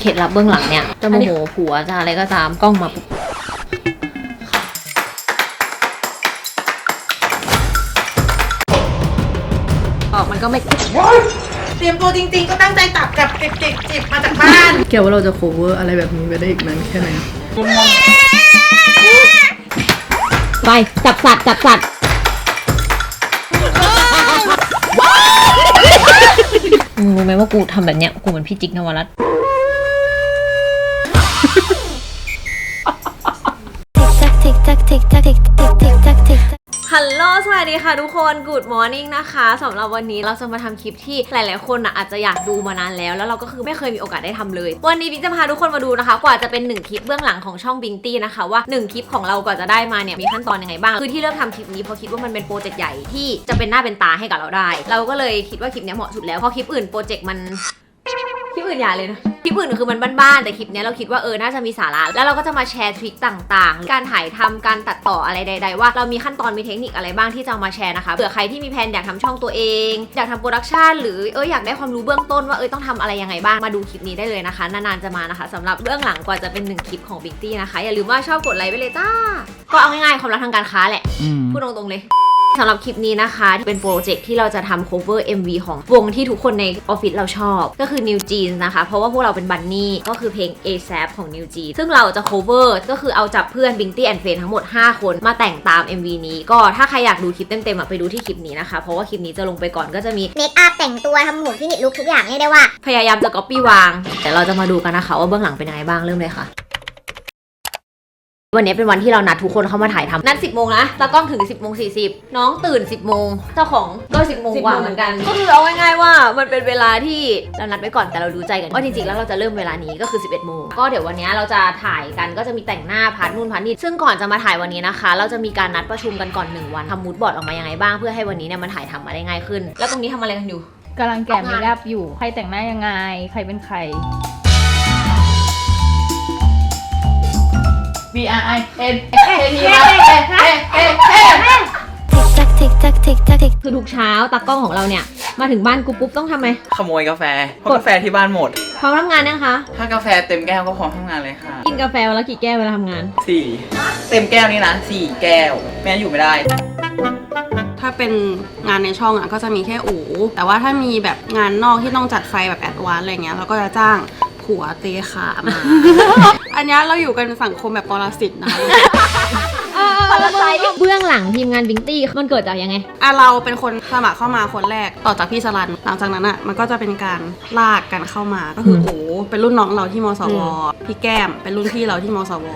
เคล็ดลับเบื้องหลังเนี่ยจะโมโหผัวจะอะไรก็ตามกล้องมาปุ๊บออกมันก็ไม่เตรียมตัวจริงๆ ก็ตั้งใจตับกับจิบจิบจิบมาจากบ้านแกว่าเราจะ cover อะไรแบบนี้ไปได้อีกนานแค่ไหนไปจับสัตว์จับสัตว์มึงรู้ไหมว่ากูทำแบบเนี้ยกูเหมือนพี่จิ๊กนวรัตน์ ฮัลโหล สวัสดีค่ะทุกคน Good Morning นะคะสำหรับวันนี้เราจะมาทำคลิปที่หลาย ๆ คนนะอาจจะอยากดูมานานแล้ว แล้วเราก็คือไม่เคยมีโอกาสได้ทำเลย วันนี้บิ๊กจะพาทุกคนมาดูนะคะ กว่าจะเป็นหนึ่งคลิปเบื้องหลังของช่องบิงตี้นะคะ ว่าหนึ่งคลิปของเรากว่าจะได้มาเนี่ยมีขั้นตอนยังไงบ้าง คือที่เริ่มทำคลิปนี้เพราะคิดว่ามันเป็นโปรเจกต์ใหญ่ที่จะเป็นหน้าเป็นตาให้กับเราได้ เราก็เลยคิดว่าคลิปเนี้ยเหมาะสุดแล้ว เพราะคลิปอื่นโปรเจกต์มัน คลิปอื่นอย่าเลยนะ คลิปอื่นคือมันบ้านๆแต่คลิปเนี้ยเราคิดว่าเออน่าจะมีสาระ แล้วเราก็จะมาแชร์ทริคต่างๆ การถ่ายทำการตัดต่ออะไรใด ๆ ว่าเรามีขั้นตอนมีเทคนิคอะไรบ้างที่จะเอามาแชร์นะคะเผื่อใครที่มีแผนอยากทำช่องตัวเอง อยากทำโปรดักชันหรือเอออยากได้ความรู้เบื้องต้นว่าเออต้องทำอะไรยังไงบ้างมาดูคลิปนี้ได้เลยนะคะนานๆจะมานะคะสำหรับเบื้องหลังกว่าจะเป็นหนึ่งคลิปของ Big T นะคะอย่าลืมว่าชอบกดไลค์ไปเลยจ้าก็เอาง่ายๆความรักทางการค้าแหละพูดตรงๆเลย สำหรับคลิปนี้นะคะ เป็นโปรเจกต์ที่เราจะทำ cover MV ของวงที่ทุกคนในออฟฟิศเราชอบ ก็คือ New Jeans นะคะ เพราะว่าพวกเราเป็นบันนี่ก็คือเพลง ASAP ของ New Jeans ซึ่งเราจะ cover ก็คือเอาจับเพื่อน Binty and Friend ทั้งหมด 5 คนมาแต่งตาม MV นี้ ก็ถ้าใครอยากดูคลิปเต็มๆอะไปดูที่คลิปนี้นะคะ เพราะว่าคลิปนี้จะลงไปก่อนก็จะมีเมคอัพแต่งตัวทำผมฟินิชลุกทุกอย่างเรียกได้ว่า พยายามจะ copy วาง แต่เราจะมาดูกันนะคะว่าเบื้องหลังเป็นยังไงบ้างเริ่มเลยค่ะ วันนี้เป็นวันที่เรานัดทุกคนเข้ามาถ่ายทำนัด 10โมงนะตากล้องถึง 10โมง40 น้องตื่น 10โมงเจ้าของก็10โมงกว่าเหมือนกัน ก็คือเอาง่ายๆว่ามันเป็นเวลาที่เรานัดไว้ก่อนแต่เรารู้ใจกันว่าจริงๆแล้วเราจะเริ่มเวลานี้ก็คือ 11โมงก็เดี๋ยววันนี้เราจะถ่ายกันก็จะมีแต่งหน้าพาร์ทนู่นพาร์ทนี่ซึ่งก่อนจะมาถ่ายวันนี้นะคะ เราจะมีการนัดประชุมกันก่อน1วันทำมูดบอร์ดออกมายังไงบ้างเพื่อให้วันนี้เนี่ยมันถ่ายทำมาได้ง่ายขึ้น แล้วตรงนี้ทำอะไรกันอยู่กำลังแกะเมคอัพอยู่ ใครแต่งหน้ายังไง ใครเป็นใคร B R I N N E R A A A tick tock tick tock tick tock tick คือทุกเช้าตากล้องของเราเนี่ย มาถึงบ้านกูปุ๊บต้องทำไมขโมยกาแฟเพราะกาแฟที่บ้านหมด พร้อมทำงานยังคะ ถ้ากาแฟเต็มแก้วก็พร้อมทำงานเลยค่ะ กินกาแฟวันละกี่แก้วเวลาทำงาน สี่เต็มแก้วนี่นะสี่แก้วไม่งั้นอยู่ไม่ได้ ถ้าเป็นงานในช่องอะก็จะมีแค่อูแต่ว่าถ้ามีแบบงานนอกที่ต้องจัดไฟแบบแอดวานซ์อะไรเงี้ยเราก็จะจ้างผัวเตะขามา อันเนี้ยเราอยู่กันสังคมแบบปรสิตนะ คะเบื้องหลังทีมงานบิงตี้มันเกิดจากยังไง อะเราเป็นคนสมัครเข้ามาคนแรกต่อจากพี่สลันหลังจากนั้นอะมันก็จะเป็นการลากกันเข้ามาก็คืออมโอ้เป็นรุ่นน้องเราที่มสวอืมพี่แก้มเป็นรุ่นพี่เราที่มสว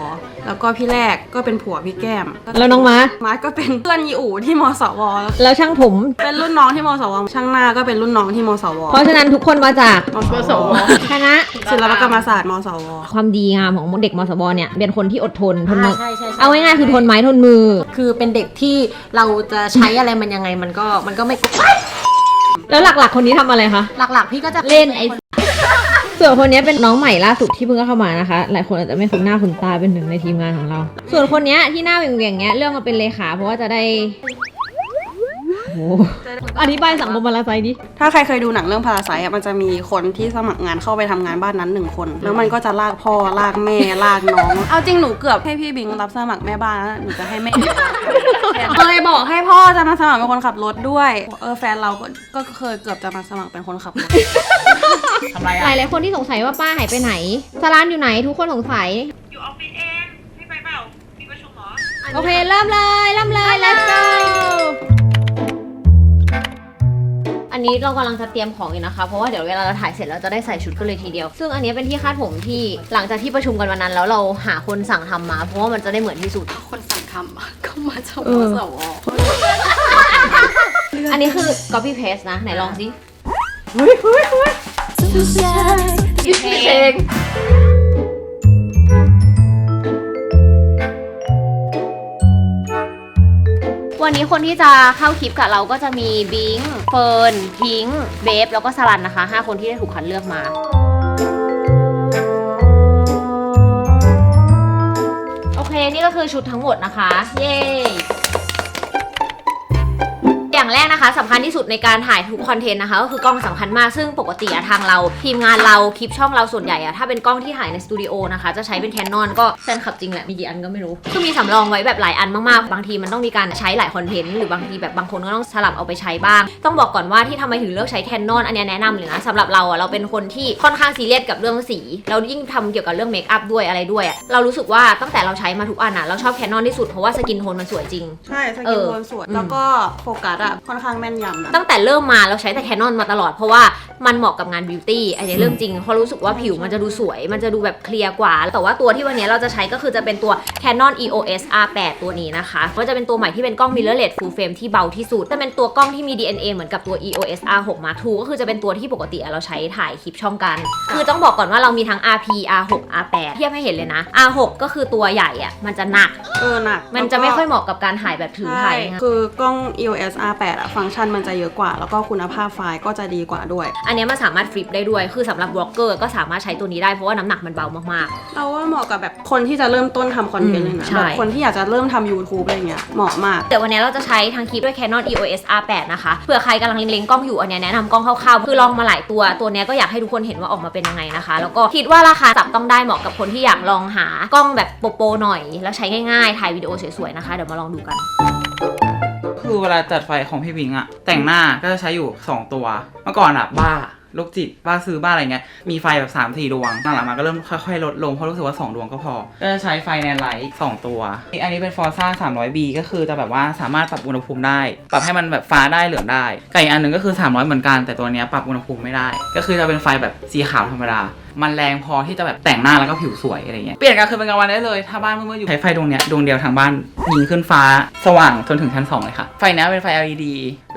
แล้วก็พี่แรกก็เป็นผัวพี่แก้มแล้วน้องมาร์คมาร์คก็เป็นเพื่อนยีอูที่มสวแล้วช่างผมเป็นรุ่นน้องที่มสวช่างหน้าก็เป็นรุ่นน้องที่มสวเพราะฉะนั้นทุกคนมาจากมสวคณะศิลปกรรมศาสตร์มสวความดีงามของเด็กมสบเนี่ยเป็นคนที่อดทนทนมือเอาง่ายๆคือทนไม้ทนมือคือเป็นเด็กที่เราจะใช้อะไรมันยังไงมันก็มันก็ไม่แล้วหลักๆ คนนี้ทำอะไรคะ หลักๆ พี่ก็จะเล่นไอส่วนคนนี้เป็นน้องใหม่ล่าสุดที่เพิ่งเข้ามานะคะ หลายคนอาจจะไม่คุ้นหน้าคุ้นตาเป็นหนึ่งในทีมงานของเรา ส่วนคนเนี้ยที่หน้าเหวี่ยงๆเนี้ยเรื่องมาเป็นเลขาเพราะว่าจะได้ โอ้โหอธิบายสังคมมาลาไซดิ ถ้าใครเคยดูหนังเรื่องพาราไซอะมันจะมีคนที่สมัครงานเข้าไปทำงานบ้านนั้นหนึ่งคน แล้วมันก็จะลากพ่อลากแม่ลากน้อง เอาจริงหนูเกือบให้พี่บิงรับสมัครแม่บ้านแล้วหนูจะให้แม่ เคยบอกให้พ่อจะมาสมัครเป็นคนขับรถด้วย เออแฟนเราก็ก็เคยเกือบจะมาสมัครเป็นคนขับรถ ทำไรหอะ ลายหลายๆคนที่สงสัยว่าป้าหายไปไหนสลานอยู่ไหนทุกคนสงสัย อยู่ออฟฟิศเองไม่ไปเปล่ามีประชุมเหรอ โอเค เริ่มเลย เริ่มเลย let's go อันนี้เรากำลังจะเตรียมของอยู่นะคะ เพราะว่าเดี๋ยวเวลาเราถ่ายเสร็จเราจะได้ใส่ชุดกันเลยทีเดียว ซึ่งอันนี้เป็นที่คาดผมที่หลังจากที่ประชุมกันวันนั้น แล้วเราหาคนสั่งทำมา เพราะว่ามันจะได้เหมือนที่สุด คนสั่งทำอะก็มาจากเอมอสวอันนี้คือ copy paste นะ ไหนลองสิเพลง วันนี้คนที่จะเข้าคลิปกับเราก็จะมีบิงเฟิร์นพิงค์เบฟแล้วก็สลันนะคะ 5 คนที่ได้ถูกคัดเลือกมา โอเค นี่ก็คือชุดทั้งหมดนะคะ เย้ อย่างอย่างแรกนะคะสำคัญที่สุดในการถ่ายทุกคอนเทนต์นะคะก็คือกล้องสำคัญมากซึ่งปกติอะทางเราทีมงานเราคลิปช่องเราส่วนใหญ่อะถ้าเป็นกล้องที่ถ่ายในสตูดิโอนะคะจะใช้เป็นแคนนอนก็แฟนคลับจริงแหละมีกี่อันก็ไม่รู้คือมีสำรองไว้แบบหลายอันมากๆบางทีมันต้องมีการใช้หลายคอนเทนต์หรือบางทีแบบบางคนก็ต้องสลับเอาไปใช้บ้าง ต้องบอกก่อนว่าที่ทำไมถึงเลือกใช้แคนนอนอันเนี้ยแนะนำเลยนะสำหรับเราอะเราเป็นคนที่ค่อนข้างซีเรียสกับเรื่องสีแล้วยิ่งทำเกี่ยวกับเรื่องเมคอัพด้วยอะไรด้วยอะเรารู้สึกว่าตั้งแต่เราใช้มาทุกอันอะเราชอบแคนนอนที่สุดเพราะว่าสกินโทนมันสวยจริงใช่สเอกินอโทนสวยอืมแล้วก็โฟกัสอะค่อนข้างแม่นยำนะตั้งแต่เริ่มมาเราใช้แต่แคนนอนมาตลอดเพราะว่ามันเหมาะกับงานบิวตี้อันนี้เรื่องจริงเพราะรู้สึกว่าผิวมันจะดูสวย มันจะดูแบบเคลียร์กว่า แต่ว่าตัวที่วันนี้เราจะใช้ก็คือจะเป็นตัว Canon EOS R8 ตัวนี้นะคะก็จะเป็นตัวใหม่ที่เป็นกล้อง mirrorless full frame ที่เบาที่สุดจะเป็นตัวกล้องที่มี DNA เหมือนกับตัว EOS R6 Mark II ก็คือจะเป็นตัวที่ปกติเราใช้ถ่ายคลิปช่องกัน คือต้องบอกก่อนว่าเรามีทั้ง RP R6 R8 เทียบให้เห็นเลยนะ R6 ก็คือตัวใหญ่อะมันจะหนักเออหนักมันจะไม่ค่อยเหมาะกับการถ่ายแบบถือใช่ถ่ายง่ายคือกล้อง EOS R8 อะฟังก์ชันมันจะเยอะกว่า แล้วก็คุณภาพไฟล์ก็จะดีกว่าด้วย อันเนี้ยมันสามารถฟลิปได้ด้วย คือสำหรับบล็อกเกอร์ก็สามารถใช้ตัวนี้ได้เพราะว่าน้ำหนักมันเบามาก เราว่าเหมาะกับแบบคนที่จะเริ่มต้นทำคอนเทนต์เลยนะ อืมใช่ แบบคนที่อยากจะเริ่มทำ YouTube อะไรเงี้ย เหมาะมากๆเดี๋ยววันนี้เราจะใช้ทางคลิปด้วย Canon EOS R8 นะคะ เผื่อใครกำลังเล็งๆกล้องอยู่อันเนี้ยแนะนำกล้องคร่าวๆ คือลองมาหลายตัว ตัวเนี้ยก็อยากให้ทุกคนเห็นว่าออกมาเป็นยังไงนะคะ แล้วก็คิดว่าราคาจับต้องได้เหมาะกับคนที่อยากลองหากล้องแบบโปรๆหน่อย แล้วใช้ง่ายๆ ถ่ายวิดีโอสวยๆนะคะ เดี๋ยวมาลองดูกัน คือเวลาจัดไฟของพี่วิงอะแต่งหน้าก็จะใช้อยู่ 2 ตัว เมื่อก่อนอะบ้า โรคจิตบ้าซื้อบ้าอะไรเงี้ยมีไฟแบบ3 4ดวงหลังๆมาก็เริ่มค่อยๆ ลดลงเพราะรู้สึกว่า 2 ดวงก็พอ ก็จะใช้ไฟแนนไลท์2ตัว อันนี้เป็น Forza 300B ก็คือจะแบบว่าสามารถปรับอุณหภูมิได้ ปรับให้มันแบบฟ้าได้เหลืองได้กับอีกอันหนึ่งก็คือ 300 เหมือนกันแต่ตัวเนี้ยปรับอุณหภูมิไม่ได้ ก็คือจะเป็นไฟแบบสีขาวธรรมดามันแรงพอที่จะแบบแต่งหน้าแล้วก็ผิวสวยอะไรเงี้ย เปลี่ยนกลางคืนเป็นกลางวันได้เลย ถ้าบ้านเมืดๆอยู่ใช้ไฟดวงเนี้ยดวงเดียวทางบ้านยิงขึ้นฟ้าสว่างจนถึงชั้นสองเลยค่ะ ไฟนี้เป็นไฟ LED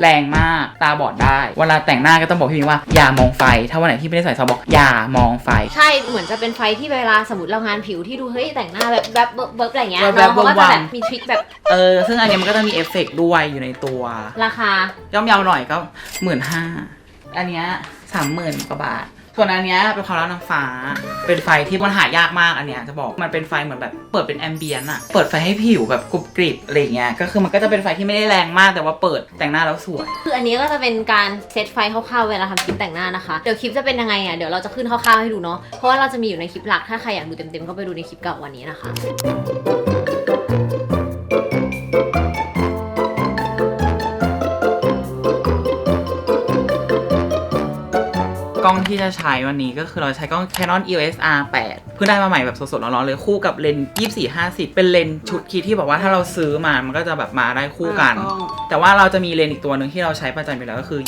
แรงมาก ตาบอดได้ เวลาแต่งหน้าก็ต้องบอกพี่มิงว่าอย่ามองไฟ ถ้าวันไหนที่ไม่ได้ใส่ซอฟต์บอกอย่ามองไฟ ใช่เหมือนจะเป็นไฟที่เวลาสมมติเรางานผิวที่ดูเฮ้ยแต่งหน้าแบบแบบเบิร์บเบิร์บอะไรเงี้ยแบบน้องเขาก็จะวัแบบบๆมีทริคแบบเออ ซึ่งอันเนี้ยมันก็จะมีเอฟเฟกต์ด้วยอยู่ในตัว ราคา ย่อมเยาวหน่อยก็หมื่นห้า อันเนี้ยสามหมื่นกว่าบาท ส่วนอันเนี้ยเป็นความรักนางฟ้า เป็นไฟที่มันหายากมากอันเนี้ยจะบอกมันเป็นไฟเหมือนแบบเปิดเป็นแอมเบียนอะเปิดไฟให้ผิวแบบกรุบกริบอะไรเงี้ยก็คือมันก็จะเป็นไฟที่ไม่ได้แรงมากแต่ว่าเปิดแต่งหน้าแล้วสวย คืออันนี้ก็จะเป็นการเซตไฟคร่าวๆเวลาทำคลิปแต่งหน้านะคะ เดี๋ยวคลิปจะเป็นยังไงอะเดี๋ยวเราจะขึ้นคร่าวๆให้ดูเนาะเพราะว่าเราจะมีอยู่ในคลิปหลักถ้าใครอยากดูเต็มๆก็ไปดูในคลิปเก่าวันนี้นะคะ ล้องที่จะใช้วันนี้ก็คือเราใช้กล้อง Canon EOS R8 พิ่งได้มาใหม่แบบสดๆร้อนๆเลยคู่กับเลนส์2450 เป็นเลนส์ชุดคิดที่แบบว่าถ้าเราซื้อมามันก็จะแบบมาได้คู่กันอ่ากล้อง แต่ว่าเราจะมีเลนส์อีกตัวหนึ่งที่เราใช้ประจำอยู่แล้วก็คือ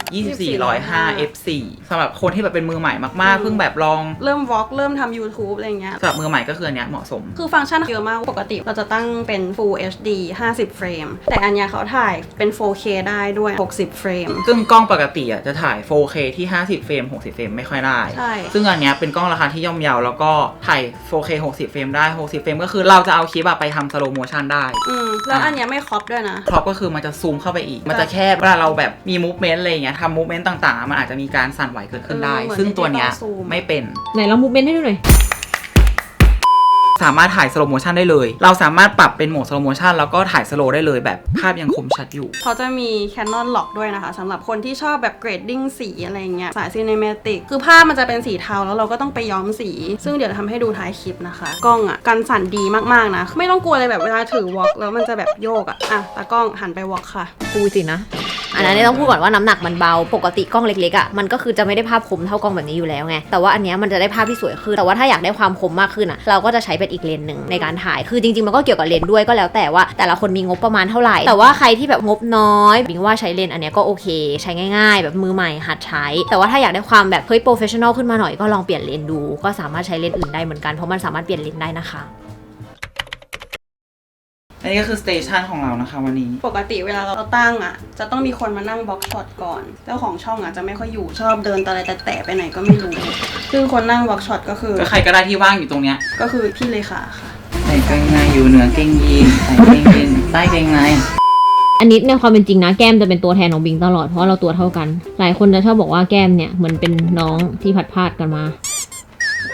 2405 f4 สำหรับคนที่แบบเป็นมือใหม่มากๆเพิ่งแบบลองเริ่มวอล์กเริ่มทำ YouTube อะไรเงี้ย สำหรับมือใหม่ก็คืออันเนี้ยเหมาะสม คือฟังก์ชันเยอะมาก ปกติเราจะตั้งเป็น Full HD 50 เฟรม แต่อันเนี้ยเขาถ่ายเป็น 4K ได้ด้วย 60 เฟรม ซึ่งกล้องปกติอะจะถ่าย 4K ที่ 50 เฟรม 60 เฟรมไม่ค่อยได้ ใช่ ซึ่งอันเนี้ยเป็นกล้องราคาที่ย่อมเยาแล้วก็ถ่าย 4K 60 เฟรมได้ 60 เฟรมก็คือเราจะเอาคลิปอะไปทำสโลโมชันได้ อืมแล้วอันเนี้ยไม่ครอปด้วยนะ ครอปก็คือมันจะซูมเข้าไปอีก มันจะแคบเวลาเราแบบมีมูฟเมนต์อะไรอย่างเงี้ยทำมูฟเมนต์ต่างๆ มันอาจจะมีการสั่นไหวเกิดขึ้นได้ เออเหมือนซึ่งตัวเนี้ย digital zoom ไม่เป็น ไหนลองมูฟเมนต์ให้ดูหน่อย สามารถถ่ายสโลโมชันได้เลย เราสามารถปรับเป็นโหมดสโลโมชันแล้วก็ถ่ายสโลได้เลยแบบภาพยังคมชัดอยู่ เขาจะมี Canon Lock ด้วยนะคะสำหรับคนที่ชอบแบบเกรดดิ้งสีอะไรเงี้ยสาย Cinematic คือภาพมันจะเป็นสีเทาแล้วเราก็ต้องไปย้อมสี ซึ่งเดี๋ยวทำให้ดูท้ายคลิปนะคะ กล้องอะกันสั่นดีมากๆนะ ไม่ต้องกลัวเลยแบบเวลาถือวอล์กแล้วมันจะแบบโยกอะอะตากล้องหันไปวอล์กค่ะ กูสินะ อันนั้นเนี่ยต้องพูดก่อนว่าน้ำหนักมันเบา ปกติกล้องเล็กๆอะมันก็คือจะไม่ได้ภาพคมเท่ากล้องแบบนี้อยู่แล้วไง แต่ว่าอันเนี้ยมันจะได้ภาพที่สวยขึ้น แต่ว่าถ้าอยากได้ความคมมากขึ้นอะ เราก็จะใช้เป็นอีกเลนส์หนึ่งในการถ่าย คือจริงๆมันก็เกี่ยวกับเลนส์ด้วยก็แล้วแต่ว่า แต่ละคนมีงบประมาณเท่าไหร่ แต่ว่าใครที่แบบงบน้อยบิงว่าใช้เลนส์อันเนี้ยก็โอเค ใช้ง่าย ๆ แบบมือใหม่หัดใช้ แต่ว่าถ้าอยากได้ความแบบเฮ้ยโปรเฟชชั่นอลขึ้นมาหน่อยก็ลองเปลี่ยนเลนส์ดู ก็สามารถใช้เลนส์อื่นได้เหมือนกันเพราะมันสามารถเปลี่ยนเลนส์ได้นะคะ อันนี้ก็คือสเตชันของเรานะคะวันนี้ ปกติเวลาเราตั้งอะ จะต้องมีคนมานั่งบล็อกช็อตก่อน เจ้าของช่องอะจะไม่ค่อยอยู่ชอบเดินตะไรแต่แตะไปไหนก็ไม่รู้ ซึ่งคนนั่งบล็อกช็อตก็คือ ก็ใครก็ได้ที่ว่างอยู่ตรงเนี้ยก็คือพี่เลขาค่ะ ใส่กางในอยู่เหนือเกงยีนใส่เกงยีนใต้เกงใน อันนี้ในความเป็นจริงนะแก้มจะเป็นตัวแทนของบิงตลอดเพราะว่าเราตัวเท่ากัน หลายคนจะชอบบอกว่าแก้มเนี่ยเหมือนเป็นน้องที่ผัดพลาดกันมาบ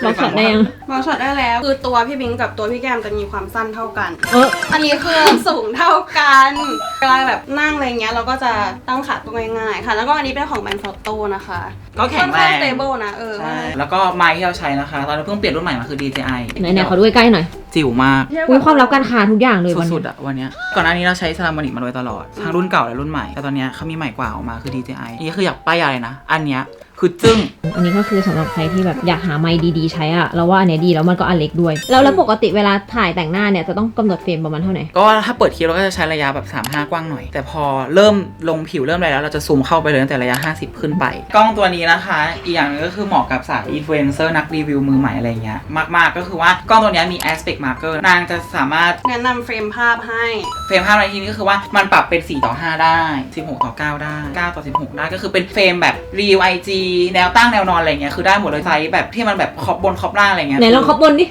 ล็อกช็อตได้ยัง มองช็อตได้แล้ว คือตัวพี่บิงกับตัวพี่แก้มจะมีความสั้นเท่ากัน เออ อันนี้คือสูงเท่ากันเวลาแบบนั่งอะไรเงี้ยเราก็จะตั้งขาตัวง่ายๆค่ะ แล้วก็อันนี้เป็นของแบรนด์ฟอตโต้นะคะก็แข็งแรค่อนงข้าง stable นะเออใช่แล้วก็ไม้ที่เราใช้นะคะ ตอนนี้เพิ่งเปลี่ยนรุ่นใหม่มาคือ DJI ไหนๆขอดูใกล้ๆหน่อยจิ๋วมาก อุ้ยความลับการค้าทุกอย่างเลยวันสุนี้ดๆอะวันเนี้ยก่อนหน้านี้เราใช้ซา a าม o นิกมาโดยตลอด ทั้งรุ่นเก่าและรุ่นใหม่ แต่ตอนเนี้ยเขามีใหม่กว่าออกมาคือ DJI นี่คืออยากป้ายยาเลยนะ อันเนี้ย คือจึ้ง อันนี้ก็คือสำหรับใครที่แบบอยากหาไมค์ดีๆ ใช้อะเราว่าอันเนี้ยดีแล้วมันก็อันเล็กด้วย แล้วแล้วปกติเวลาถ่ายแต่งหน้าเนี่ยจะต้องกำหนดเฟรมประมาณเท่าไหร่ ก็ถ้าเปิดคลิปเราก็จะใช้ระยะแบบ3 5 กว้างหน่อย แต่พอเริ่มลงผิวเริ่มอะไรแล้วเราจะซูมเข้าไปเลยตั้งแต่ระยะ 50 ขึ้นไป กล้องตัวนี้นะคะ อีกอย่างหนึงก็คือเหมาะกับสายอินฟลูเอนเซอร์นักรีวิวมือใหม่อะไรเงี้ยมากๆ ก็คือว่ากล้องตัวเนี้ยมี aspect marker นางจะสามารถแนะนำเฟรมภาพให้ เฟรมภาพในที่นี้ก็คือว่ามันปรับเป็น4ต่อ5ได้ 16ต่อ9ได้9ต่อ16 ได้ก็คือเป็นเฟรมแบบรีวิว IG แนวตั้งแนวนอนอะไรเงี้ยคือได้หมดเลยไซส์แบบที่มันแบบขอบบนขอบล่างอะไรเงี้ยไหนลองขอบบนดิ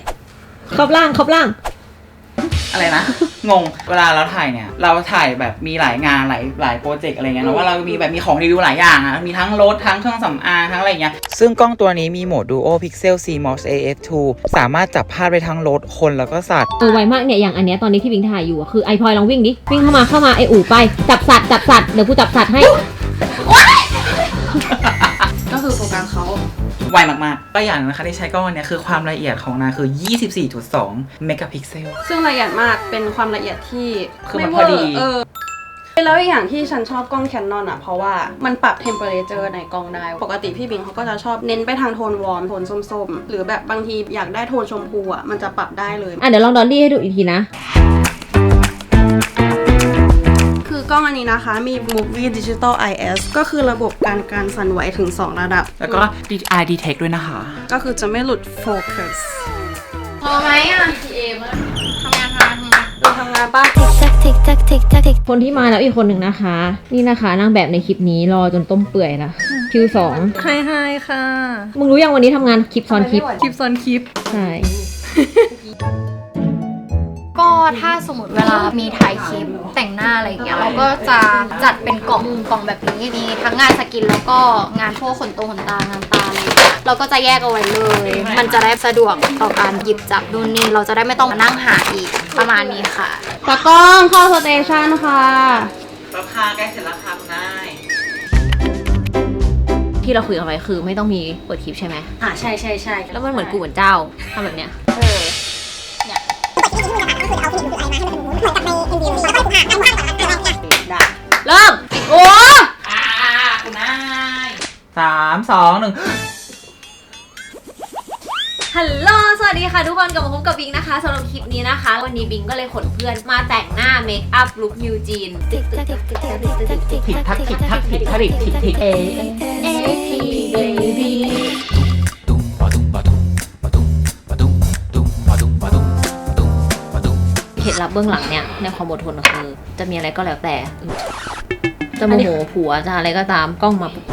ขอบล่างขอบล่าง อะไรนะ งง เวลาเราถ่ายเนี่ย เราถ่ายแบบมีหลายงานหลายหลายโปรเจกต์อะไรเงี้ยเนอะว่าเรามีแบบมีของรีวิวหลายอย่างอะมีทั้งรถทั้งเครื่องสำอางทั้งอะไรเงี้ย ซึ่งกล้องตัวนี้มีโหมด Duo Pixel CMOS AF2 สามารถจับภาพได้ทั้งรถคนแล้วก็สัตว์ เออไวมากเนี่ยอย่างอันเนี้ยตอนนี้ที่บิงถ่ายอยู่อะคือไอพลอยลองวิ่งดิวิ่งเข้ามาเข้ามาไออู่ไปจับสัตว์จับสัตว์เดี๋ยวกูจับสัตว์ให้ ก็คือโฟกัสเขาไวมากๆก็อย่างหนึงนะคะที่ใช้กล้องอันเนี้ยคือความละเอียดของนางคือ 24.2 เมกะพิกเซล ซึ่งละเอียดมากเป็นความละเอียดที่คือมันไเวพอดี เออแล้วอีกอย่างที่ฉันชอบกล้องแคนนอนอะ เพราะว่ามันปรับเทมเปอเรเจอร์ในกล้องได้ ปกติพี่บิงเขาก็จะชอบเน้นไปทางโทนวอร์ม โทนส้มๆ หรือแบบบางทีอยากได้โทนชมพูอะ มันจะปรับได้เลย อะเดี๋ยวลองดอลลี่ให้ดูอีกทีนะคือ กล้องอันนี้นะคะ มี Movie Digital IS ก็คือระบบการการสั่นไหวถึง 2 ระดับ แล้วก็ DJI Detect ด้วยนะคะ ก็คือจะไม่หลุดโฟกัสพอไหมอะพี่เอมทำงานทำงานทำงานเราทำงานป้า Tick tock, tick tock, tick tock, tick คนที่มาแล้วอีกคนหนึ่งนะคะ นี่นะคะนางแบบในคลิปนี้รอจนต้มเปื่อยละคิวสองไฮไฮค่ะ มึงรู้ยังวันนี้ทำงานคลิปซ้อนคลิป คลิปซ้อนคลิป ใช่ก็ ถ้าสมมติเวลามีถ่ายคลิปแต่งหน้าอะไรอย่างเงี้ยเราก็จะจัดเป็นกล่องกล่องแบบนี้มีทั้งงานสกินแล้วก็งานพวกขนตรงขนตางานตาอะไรอย่างเงี้ยเราก็จะแยกเอาไว้เลย มันจะได้สะดวกต่อการหยิบจับนู่นนี่เราจะได้ไม่ต้องมานั่งหาอีกประมาณนี้ค่ะตากล้องเข้าสเตชันค่ะ ราคาใกล้เสร็จแล้วค่ะคุณนาย ที่เราคุยกันไว้คือไม่ต้องมีเปิดคลิปใช่ไหมอ่าใช่ใช่ใช่แล้วมันเหมือนกูเหมือนเจ้าทำแบบเนี้ย เออ เริ่ม โอ้อ่าคุณนายสามสองหนึ่งฮัลโหล สวัสดีค่ะทุกคนกลับมาพบกับบิงนะคะสำหรับคลิปนี้นะคะ วันนี้บิงก็เลยขนเพื่อนมาแต่งหน้าเมคอัพลุคนิวจีน tick tock, tick tock, tick tock, tick ผิด tock, ทัก tick ผิด tock, ทัก tick ผิด tock, ทักผิดผิดผิดเคล็ดลับ เบื้องหลังเนี่ยในความอดทนก็คือ จะมีอะไรก็แล้วแต่ จะโมโหผัวจะอะไรก็ตามกล้องมาปุ๊บ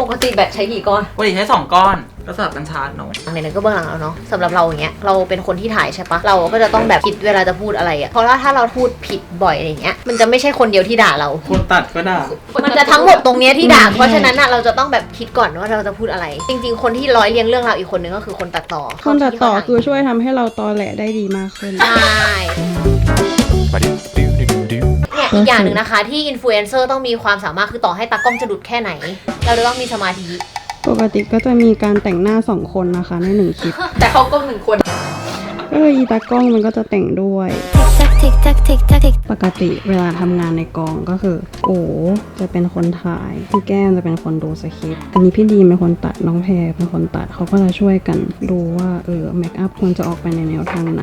ปกติแบตใช้กี่ก้อนปกติใช้สองก้อน แล้วสลับกันชาร์จเนาะในนั้นก็เบื้องหลังแล้วเนาะสำหรับเราอย่างเงี้ยเราเป็นคนที่ถ่ายใช่ปะเราก็จะต้องแบบคิดเวลาจะพูดอะไรอะเพราะว่าถ้าเราพูดผิดบ่อยอะไรเงี้ยมันจะไม่ใช่คนเดียวที่ด่าเรา คนตัดก็ด่า มันจะทั้งหมดตรงเนี้ยที่ด่า เพราะฉะนั้นน่ะเราจะต้องแบบคิดก่อนว่าเราจะพูดอะไร จริง ๆ คนที่ร้อยเรียงเรื่องเราวอีกคนนึงก็คือคนตัดต่อคนตัดต่อคือเขาช่วยทำให้เราตอแหลได้ดีมากขึ้น ใช่ เนี่ยอีกอย่างหนึ่งนะคะที่อินฟลูเอนเซอร์ต้องมีความสามารถคือต่อให้ตากล้องจะดุดแค่ไหน เราจะต้องมีสมาธิ ปกติก็จะมีการแต่งหน้าสองคนนะคะในหนึ่งคลิป แต่เขากล้องหนึ่งคนก็คืออีตากล้องมันก็จะแต่งด้วย tick tock, tick tock, tick ปกติเวลาทำงานในกองก็คือ โอ้จะเป็นคนถ่ายพี่แก้มจะเป็นคนดูสคริปต์อันนี้พี่ดีมเป็นคนตัดน้องแพรเป็นคนตัดเขาก็จะช่วยกันดูว่าเออเมคอัพควรจะออกไปในแนวทางไหน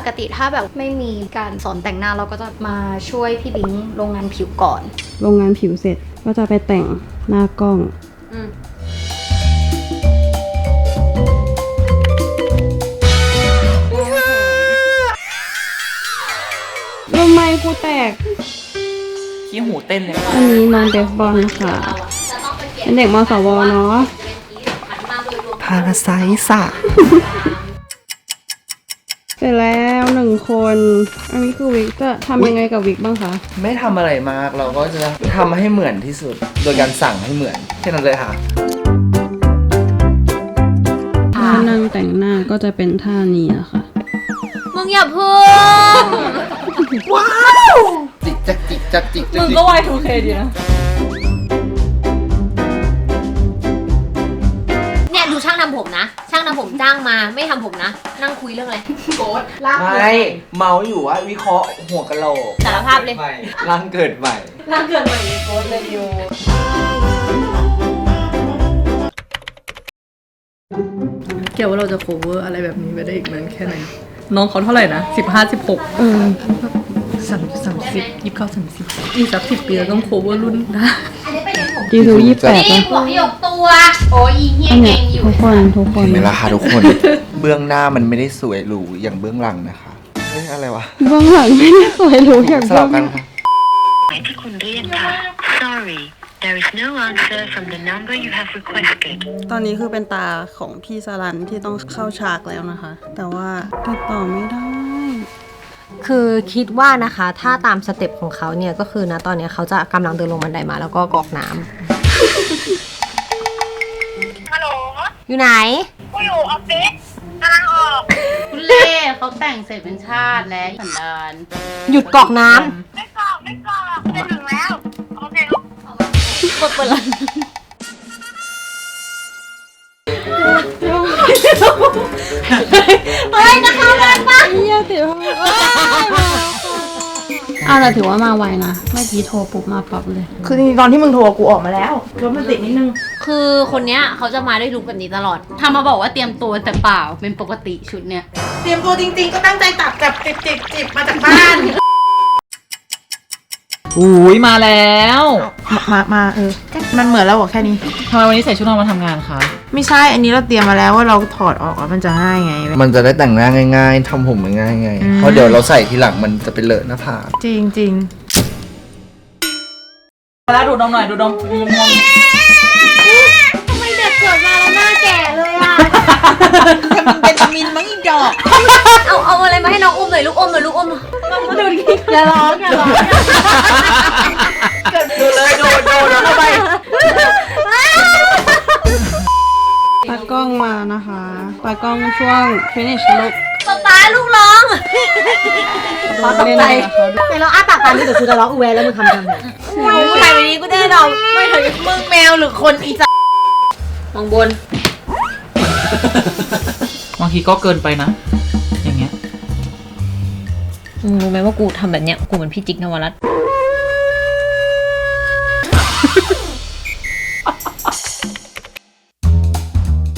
ก็ปกติถ้าแบบไม่มีการสอนแต่งหน้าเราก็จะมาช่วยพี่บิงโรงงานผิวก่อน โรงงานผิวเสร็จก็จะไปแต่งหน้ากล้องทำไมกูแตก ขี้หูเต้นเลยอันนี้น้องเบสบอลค่ะ เป็นเด็กมสวเนาะพาราไซส์อะ เสร็จแล้วหนึ่งคน อันนี้คือวิกจะทำยังไงกับวิกบ้างคะ ไม่ทำอะไรมากเราก็จะทำให้เหมือนที่สุด โดยการสั่งให้เหมือนแค่นั้นเลยค่ะถ้านั่งแต่งหน้าก็จะเป็นท่านี้นะคะมึงอย่าพึ่งจิกจักจิกจักจิกจักมึงจิก ก็ Y2K ดีนะเนี่ย ผมจ้างมาไม่ทำผมนะ นั่งคุยเรื่องอะไรไม่ เมาอยู่ว่าวิเคราะห์หัวกะโหลกสารภาพเลย ใหม่ร่างเกิดใหม่เกี่ยวว่าเราจะ cover อะไรแบบนี้ไปได้อีกนานแค่ไหน น้องเขาเท่าไหร่นะสิบห้าสิบหก สามสามสิบยี่สิบเก้าสามสิบอีกสักสิบปีเราต้อง cover รุ่นได้จีซูยี่แปดนี่นะหัวหยกตัว โอ้ยอีเฮียอันเก่เนี้ยงอยู่ทุกคนทุกคนเห็นไหมล่ะคะทุกคน เบื้องหน้ามันไม่ได้สวยหรูอย่างเบื้องหลังนะคะเฮ้ยอะไรวะเบื้องหลังไม่ได้สวยหรูอย่างสลับกันค่ะที่คุณเรียกค่ะ Sorry there is no answer from the number you have requested ตอนนี้คือเป็นตาของพี่สลันที่ต้องเข้าฉากแล้วนะคะ แต่ว่าติดต่อไม่ได้ คือคิดว่านะคะ ถ้าตามสเต็ปของเขาเนี่ยก็คือนะตอนเนี้ยเขาจะกำลังเดินลงบันไดมาแล้วก็กรอกน้ำฮัลโหลอยู่ไหน กูอยู่ออฟฟิศกำลังออก คุณเล่เขาแต่งเสร็จเป็นชาติและสันดานหยุดกรอกน้ำไม่กรอกไม่กรอกจะถึงแล้ว โอเคลูกกดเปิดเลยเฮ้ยจะเข้าแรงปะ เฮียติดห้องอ้าวแต่ถือว่ามาไวนะ เมื่อกี้โทรปุ๊บมาปั๊บเลย คือจริงๆตอนที่มึงโทรกูออกมาแล้วรถมันติดนิดนึง คือคนเนี้ยเขาจะมาด้วยลุคแบบนี้ตลอดทำมาบอกว่าเตรียมตัวแต่เปล่าเป็นปกติชุดเนี่ยเตรียมตัวจริงๆ ก็ตั้งใจตัดกับจิบจิบจิบมาจากบ้าน อุ้ยมาแล้วมามาเออ มันเหมือนแล้วเหรอแค่นี้ ทำไมวันนี้ใส่ชุดนอนมาทำงานคะไม่ใช่ อันนี้เราเตรียมมาแล้วว่าเราถอดออกแล้วมันจะง่ายไง มันจะได้แต่งหน้าง่ายๆทำผมง่ายๆไงอืมเพราะเดี๋ยวเราใส่ทีหลังมันจะเป็นเลอะหน้าผากจริงจริงแล้วดูดนมหน่อยดูดนมดูนมเป็ ดอก เอาเอาอะไรมาให้น้องอุ้มหน่อยลูกอมหน่อยลูกอมอย่าร้องอย่าร้องดูเลยดูดูดูเข้าไปตากล้องมานะคะตากล้องช่วง finish look ป๊าป๊าลูกร้องขอตกใจไปแล้วอ้าปากตามนี่เดี๋ยวกูจะร้องอูแวแล้วมึงทำทำไงกูถ่ายวันนี้กูได้เราไม่ถึงมึงแมวหรือคนอีสานมองบนางทีก็เกินไปนะ อย่างเงี้ยมึงรู้ไหมว่ากูทำแบบเนี้ยกูเหมือนพี่จิ๊กนวรัตน์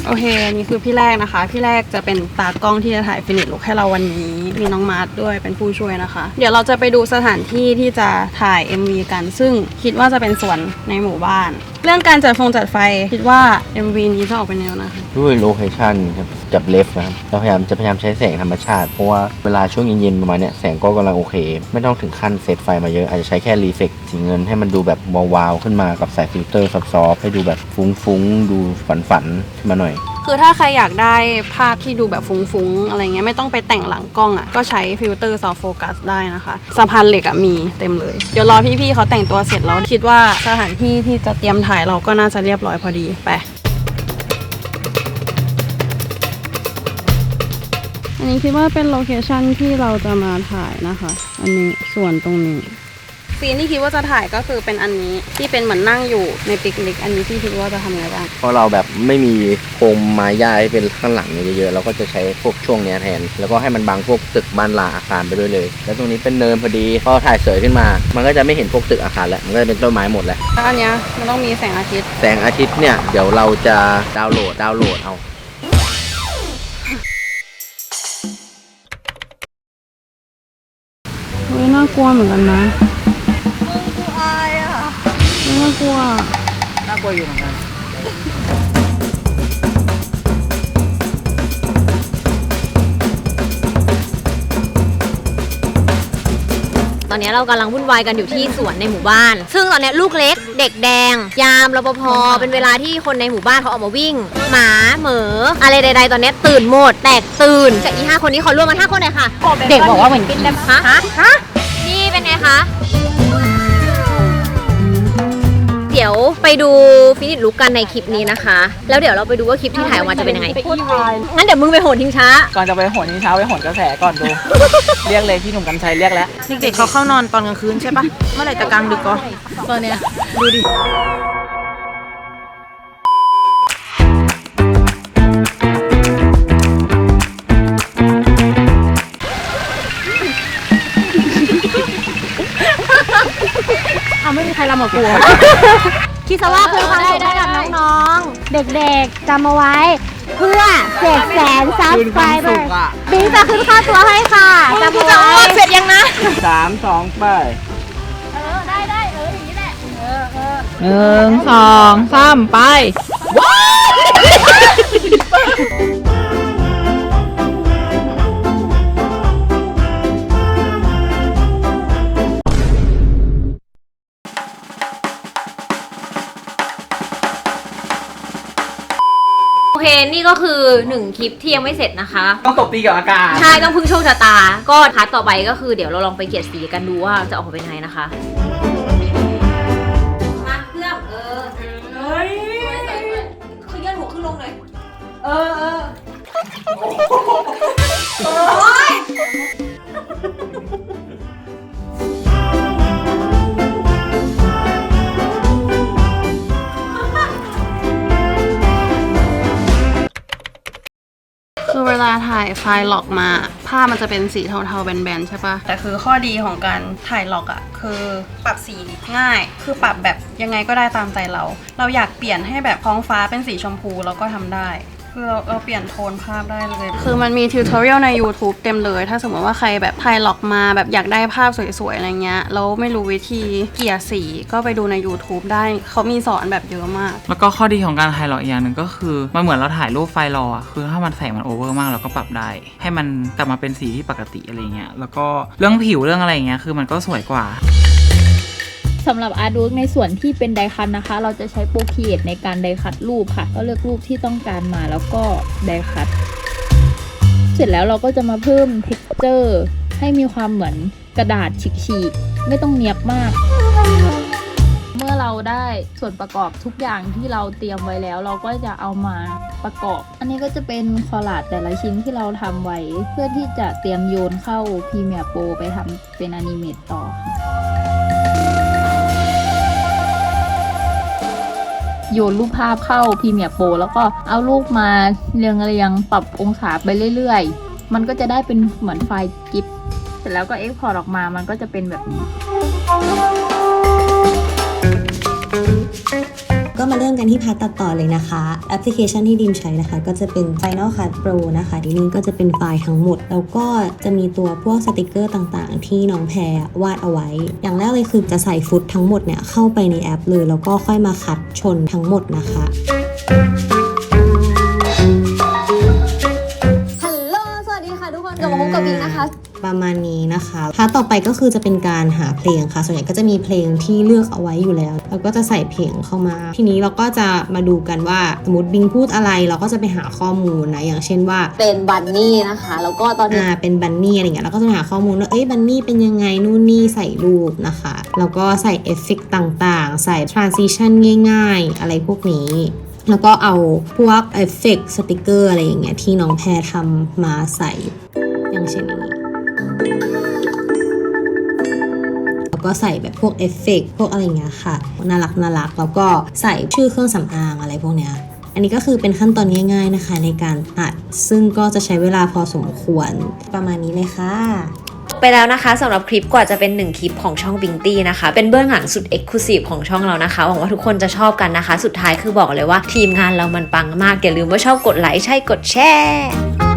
โอเคอันนี้คือพี่แรกนะคะ พี่แรกจะเป็นตากล้องที่จะถ่ายฟินิชลุกให้เราวันนี้ มีน้องมาร์ทด้วยเป็นผู้ช่วยนะคะ เดี๋ยวเราจะไปดูสถานที่ที่จะถ่าย MV กัน ซึ่งคิดว่าจะเป็นสวนในหมู่บ้าน เรื่องการจัดฟงจัดไฟคิดว่า MV นี้จะออกเป็นแนวนะคะ ด้วยโลเคชันครับ จับเลฟนะครับเราพยายามจะพยายามใช้แสงธรรมชาติ เพราะว่าเวลาช่วงเย็นๆประมาณเนี้ยแสงก็กำลังโอเค ไม่ต้องถึงขั้นเซตไฟมาเยอะอาจจะใช้แค่รีเฟกสีเงินให้มันดูแบบวาวๆขึ้นมากับใส่ฟิลเตอร์ซอฟๆให้ดูแบบฟุ้งๆดูฝันๆขึ้นมาหน่อยคือถ้าใครอยากได้ภาพที่ดูแบบฟุ้งๆ อะไรเงี้ยไม่ต้องไปแต่งหลังกล้องอะ่ะ ก็ใช้ฟิลเตอร์ซอฟโฟกัสได้นะคะสะพานเหล็กอะ่ะมีเต็มเลย เดี๋ยวรอพี่ๆเขาแต่งตัวเสร็จแล้วคิดว่าสถานที่ที่จะเตรียมถ่ายเราก็น่าจะเรียบร้อยพอดีไป อันนี้คิดว่าเป็นโลเคชันที่เราจะมาถ่ายนะคะ อันนี้ส่วนตรงนี้ ซีนที่คิดว่าจะถ่ายก็คือเป็นอันนี้ที่เป็นเหมือนนั่งอยู่ในปิกนิก อันนี้ที่คิดว่าจะทำไงบ้าง เพราะเราแบบไม่มีโคมไม้ย่าให้เป็นข้างหลังเนี่ยเยอะๆ เราก็จะใช้พวกช่วงเนี้ยแทน แล้วก็ให้มันบังพวกตึกบ้านลาอาคารไปด้วยเลย แล้วตรงนี้เป็นเนินพอดีพอถ่ายเสยขึ้นมา มันก็จะไม่เห็นพวกตึกอาคารแล้วมันก็จะเป็นต้นไม้หมดแล้วแล้วอันเนี้ยมันต้องมีแสงอาทิตย์ แสงอาทิตย์เนี่ยเดี๋ยวเราจะดาวน์โหลดดาวน์โหลดเอา กลัวเหมือนกันนะมึงกูอายอะน่ากลัว น่ากลัวอยู่เหมือนกันตตอนนี้เรากำลังวุ่นวายกันอยู่ที่สวนในหมู่บ้าน ซึ่งตอนนี้ลูกเล็ก เด็กแดง ยามรปภเป็นเวลาที่คนในหมู่บ้านเขาออกมาวิ่ง หมาเหมออะไรใด ๆ ตอนนี้ตื่นหมด แตกตื่นกับอีห้าคนนี้ขอร่วมกันห้าคนหน่อยค่ะ เด็กบอกว่าเหมือนกินฮะฮะ นี่เป็นไงคะ เดี๋ยวไปดูฟินิชลุกกันในคลิปนี้นะคะ แล้วเดี๋ยวเราไปดูว่าคลิปที่ถ่ายออกมาจะเป็นยังไงงั้นเดี๋ยวมึงไปโหนทิ้งช้า ก่อนจะไปโหนนี้เช้าไปโหนกระแสก่อนดู เรียกเลยพี่หนุ่มกัญชัยเรียกแล้ว เด็กๆเขาเข้านอนตอนกลางคืนใช่ปะเมื่อไหร่จะกลางดึกก็ตอนเนี้ยดูดิ คิดซะว่าคือความสุขให้กับน้องๆ เด็กๆจำเอาไว้ เพื่อเจ็ดแสนซับไครเบอร์บิงจะขึ้นค่าตัวให้ค่ะจำเอาไว้ เสร็จยังนะ สามสองไปหนึ่งสองสามไปโอ เคนี่ก็คือหนึ่งคลิปที่ยังไม่เสร็จนะคะ ต้องตบตีกับอากาศ ใช่ต้องพึ่งโชคชะตา ก็พาร์ทต่อไปก็คือเดี๋ยวเราลองไปเกลียดสีกันดูว่าจะออกมาเป็นยังไงนะคะ มาเครื่องเออเฮ้ยคือยื่นหัวขึ้นลงเลย เออเออโอ้ย เวลาถ่ายไฟล์ล็อกมาภาพมันจะเป็นสีเทาๆแบนๆใช่ปะแต่คือข้อดีของการถ่ายล็อกอะคือปรับสีง่าย คือปรับแบบยังไงก็ได้ตามใจเรา เราอยากเปลี่ยนให้แบบท้องฟ้าเป็นสีชมพูเราก็ทำได้ คือเราเราเปลี่ยนโทนภาพได้เลย คือมันมีทิวทอเรียลใน YouTube เต็มเลย ถ้าสมมติว่าใครแบบถ่ายล็อกมาแบบอยากได้ภาพสวยๆ อะไรเงี้ย แล้วไม่รู้วิธีเกลี่ยสีก็ไปดูใน YouTube ได้ เขามีสอนแบบเยอะมาก แล้วก็ข้อดีของการถ่ายหล่ออีกอย่างหนึ่งก็คือ มันเหมือนเราถ่ายรูปไฟล์รออะคือถ้ามันแสงมันโอเวอร์มากเราก็ปรับได้ ให้มันกลับมาเป็นสีที่ปกติอะไรเงี้ย แล้วก็เรื่องผิวเรื่องอะไรเงี้ยคือมันก็สวยกว่า สำหรับอาร์ต o ิร์กในส่วนที่เป็นไดคัทนะคะ เราจะใช้โปรคีเอทในการไดคัทรูปค่ะ ก็เลือกรูปที่ต้องการมาแล้วก็ไดคัทเสร็จแล้วเราก็จะมาเพิ่ม t e x t อร์ให้มีความเหมือนกระดาษฉีกๆ ไม่ต้องเนียบมาก เมื่อเราได้ส่วนประกอบทุกอย่างที่เราเตรียมไว้แล้ว เราก็จะเอามาประกอบ อันนี้ก็จะเป็นคอลลาจแต่ละชิ้นที่เราทำไว้ เพื่อที่จะเตรียมโยนเข้า Premiere Pro ไปทำเป็นอนิเมตต่อค่ะ โยนรูปภาพเข้าพรีเมียร์โปรแล้วก็เอารูปมาเรียงเรียงปรับองศาไปเรื่อยๆ มันก็จะได้เป็นเหมือนไฟล์กิฟเสร็จแล้วก็เอ็กพอร์ตออกมามันก็จะเป็นแบบนี้ ก็มาเริ่มกันที่พาร์ตัดต่อเลยนะคะ แอปพลิเคชันที่ดิมใช้นะคะ ก็จะเป็น Final Cut Pro นะคะที่นี่ก็จะเป็นไฟล์ทั้งหมด แล้วก็จะมีตัวพวกสติกเกอร์ต่างๆ ที่น้องแพรวาดเอาไว้ อย่างแรกเลยคือจะใส่ฟุตทั้งหมดเนี่ยเข้าไปในแอปเลย แล้วก็ค่อยมาคัดชนทั้งหมดนะคะ ประมาณนี้นะคะพาร์ทต่อไปก็คือจะเป็นการหาเพลงค่ะ ส่วนใหญ่ก็จะมีเพลงที่เลือกเอาไว้อยู่แล้วเราก็จะใส่เพลงเข้ามา ทีนี้เราก็จะมาดูกันว่าสมมติบิงพูดอะไรเราก็จะไปหาข้อมูลนะอย่างเช่นว่าเป็นบันนี่นะคะ แล้วก็ตอนนี้อ่าเป็นบันนี่อะไรเงี้ยเราก็จะไปหาข้อมูลว่าเอ้ยบันนี่เป็นยังไงนู่นนี่ใส่รูปนะคะแล้วก็ใส่เอฟเฟกต์ต่างๆ ใส่ transition ง่าย ๆ อะไรพวกนี้แล้วก็เอาพวกเอฟเฟกต์สติกเกอร์อะไรอย่างเงี้ยที่น้องแพรทำมาใส่อย่างเช่นนี้ แล้วก็ใส่แบบพวกเอฟเฟกต์พวกอะไรเงี้ยค่ะ น่ารักน่ารักแล้วก็ใส่ชื่อเครื่องสำอางอะไรพวกเนี้ยอันนี้ก็คือเป็นขั้นตอนง่าย ๆนะคะ ในการอัด ซึ่งก็จะใช้เวลาพอสมควรประมาณนี้เลยค่ะไปแล้วนะคะสำหรับคลิปกว่าจะเป็นหนึ่งคลิปของช่องบิงตี้นะคะ เป็นเบื้องหลังสุดเอ็กซ์คลูซีฟของช่องเรานะคะหวังว่าทุกคนจะชอบกันนะคะ สุดท้ายคือบอกเลยว่าทีมงานเรามันปังมากอย่าลืมว่าชอบกดไลค์ใช่กดแชร์